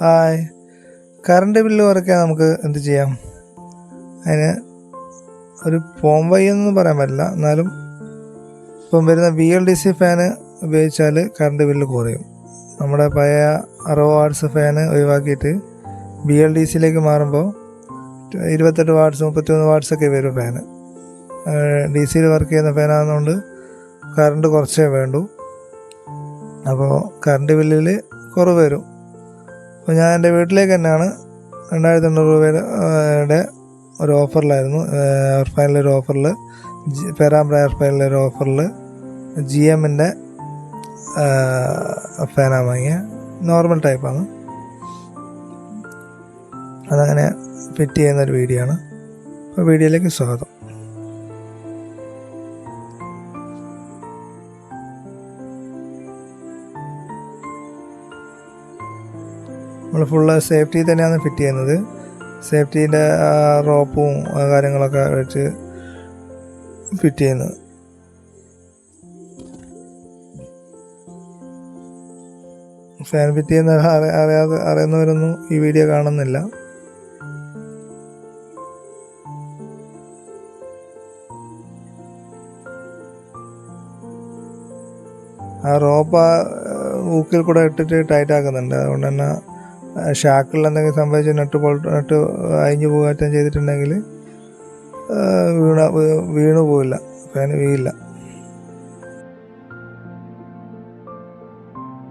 Hi. Current bill കുറയ്ക്കാൻ നമുക്ക് എന്ത് ചെയ്യാം? അതിന് ഒരു പോം വൈ എന്ന് പറയാൻ പറ്റില്ല. എന്നാലും ഇപ്പം വരുന്ന B L D C fan ഉപയോഗിച്ചാൽ കറണ്ട് ബില്ല് കുറയും. നമ്മുടെ പഴയ അറുപത് വാട്ട്സ് ഫാന് ഒഴിവാക്കിയിട്ട് ബി എൽ ഡി സിയിലേക്ക് മാറുമ്പോൾ ഇരുപത്തെട്ട് വാട്ട്സ് മുപ്പത്തിമൂന്ന് വാട്സ് ഒക്കെ വരും ഫാന് ഡി സിയിൽ വർക്ക് ചെയ്യുന്ന ഫാനാകുന്നതുകൊണ്ട് കറണ്ട് കുറച്ചേ വേണ്ടൂ. അപ്പോൾ കറണ്ട് ബില്ലിൽ കുറവ് വരും. അപ്പോൾ ഞാൻ എന്റെ വീട്ടിലേക്ക് തന്നെയാണ് രണ്ടായിരത്തി എണ്ണൂറ് രൂപയുടെ ഒരു ഓഫറിലായിരുന്നു. എയർ ഫാനിലെ ഒരു ഓഫറിൽ പേരാമ്പ്ര എയർ ഒരു ഓഫറിൽ ജി എമ്മിന്റെ ഫാനാണ് വാങ്ങിയ. നോർമൽ ടൈപ്പാണ് അതങ്ങനെ ഫിറ്റ് ചെയ്യുന്ന ഒരു വീഡിയോ ആണ്. അപ്പോൾ വീഡിയോയിലേക്ക് സ്വാഗതം. നമ്മൾ ഫുള്ള് സേഫ്റ്റി തന്നെയാണ് ഫിറ്റ് ചെയ്യുന്നത്. സേഫ്റ്റീന്റെ റോപ്പും കാര്യങ്ങളൊക്കെ വെച്ച് ഫിറ്റ് ചെയ്യുന്നത്. ഫാൻ ഫിറ്റ് ചെയ്യുന്ന അറി- അറിയാതെ അറിയുന്നവരൊന്നും ഈ വീഡിയോ കാണുന്നില്ല. ആ റോപ്പ് ആ ഊക്കിൽ കൂടെ ഇട്ടിട്ട് ടൈറ്റ് ആക്കുന്നുണ്ട്. അതുകൊണ്ട് തന്നെ ഷാക്കിൽ എന്തെങ്കിലും സംഭവിച്ച് നെട്ട് പൊൾ നെട്ട് അഴിഞ്ഞു പോകാറ്റം ചെയ്തിട്ടുണ്ടെങ്കിൽ വീണ വീണു പോവില്ല. ഫാൻ വീഴില്ല.